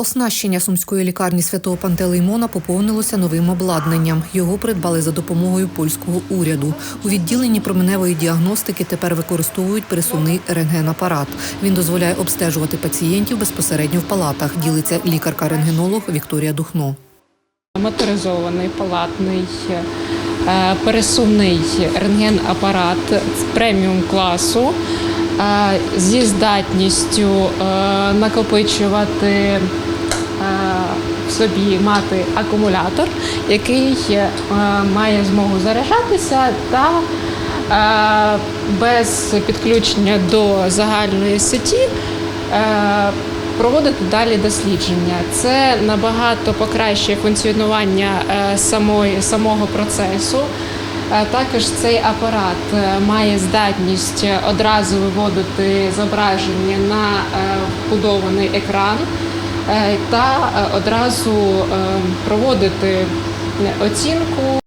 Оснащення сумської лікарні святого Пантелеймона поповнилося новим обладнанням. Його придбали за допомогою польського уряду. У відділенні променевої діагностики тепер використовують пересувний рентгенапарат. Він дозволяє обстежувати пацієнтів безпосередньо в палатах. Ділиться лікарка-рентгенолог Вікторія Духно. Моторизований палатний е, пересувний рентген-апарат преміум класу е, зі здатністю е, накопичувати в собі мати акумулятор, який е, має змогу заряджатися та е, без підключення до загальної сеті е, проводити далі дослідження. Це набагато покращує функціонування самої, самого процесу. Також цей апарат має здатність одразу виводити зображення на вбудований екран та е, одразу е, проводити оцінку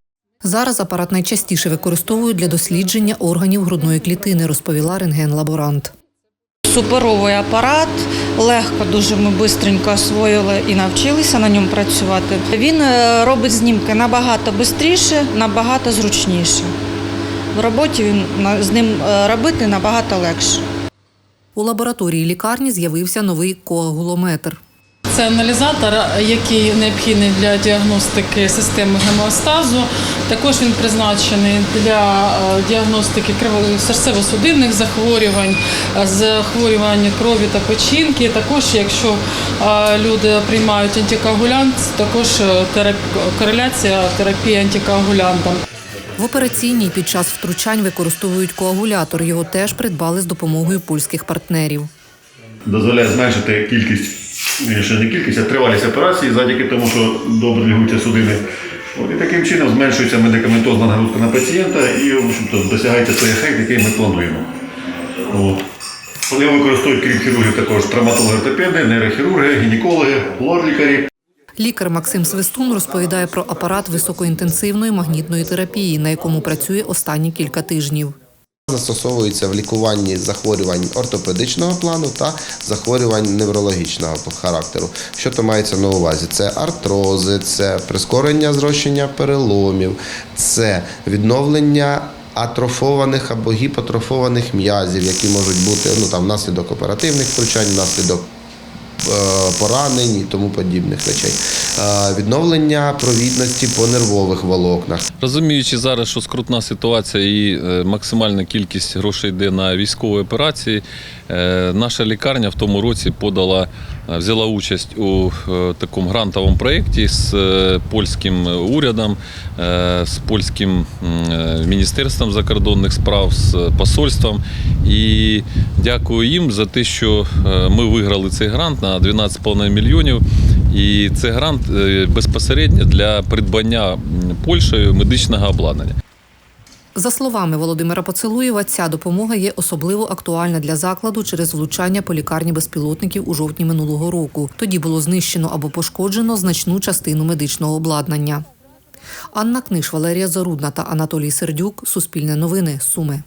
Зараз апарат найчастіше використовують для дослідження органів грудної клітини, розповіла рентген-лаборант. Суперовий апарат, легко дуже ми швидко освоїли і навчилися на ньому працювати. Він е, робить знімки набагато швидше, набагато зручніше. В роботі він з ним е, робити набагато легше. У лабораторії лікарні з'явився новий коагулометр. Це аналізатор, який необхідний для діагностики системи гемостазу. Також він призначений для е, діагностики криво- серцево-судинних захворювань, е, захворювань крові та печінки. Також, якщо е, люди приймають антикоагулянт, також кореляція терапії антикоагулянтом. В операційній під час втручань використовують коагулятор. Його теж придбали з допомогою польських партнерів. дозволяє зменшити кількість, ще не кількість, а тривалість операції завдяки тому, що добре лягуться судини. І таким чином зменшується медикаментозна нагрузка на пацієнта і в общем-то, досягається той ефект, який ми плануємо. От. Вони використовують, крім хірургів, також травматологи-ортопеди, нейрохірурги, гінекологи, лор-лікарі. Лікар Максим Свистун розповідає про апарат високоінтенсивної магнітної терапії, на якому працює останні кілька тижнів. Застосовується в лікуванні захворювань ортопедичного плану та захворювань неврологічного характеру. Що то мається на увазі? Це артрози, це прискорення зрощення переломів, це відновлення атрофованих або гіпотрофованих м'язів, які можуть бути ну, там, внаслідок оперативних втручань, внаслідок поранень і тому подібних речей. Е, Відновлення провідності по нервових волокнах. Розуміючи зараз, що скрутна ситуація і е, максимальна кількість грошей йде на військові операції, е, наша лікарня в тому році подала, е, взяла участь у е, такому грантовому проєкті з е, польським урядом, е, з польським е, міністерством закордонних справ, з посольством. І дякую їм за те, що е, ми виграли цей грант на 12,5 мільйонів. І це грант е, безпосередньо для придбання Польщею медичного обладнання. За словами Володимира Поцелуєва, ця допомога є особливо актуальна для закладу через влучання по лікарні безпілотників у жовтні минулого року. Тоді було знищено або пошкоджено значну частину медичного обладнання. Анна Книж, Валерія Зарудна та Анатолій Сердюк. Суспільне новини. Суми.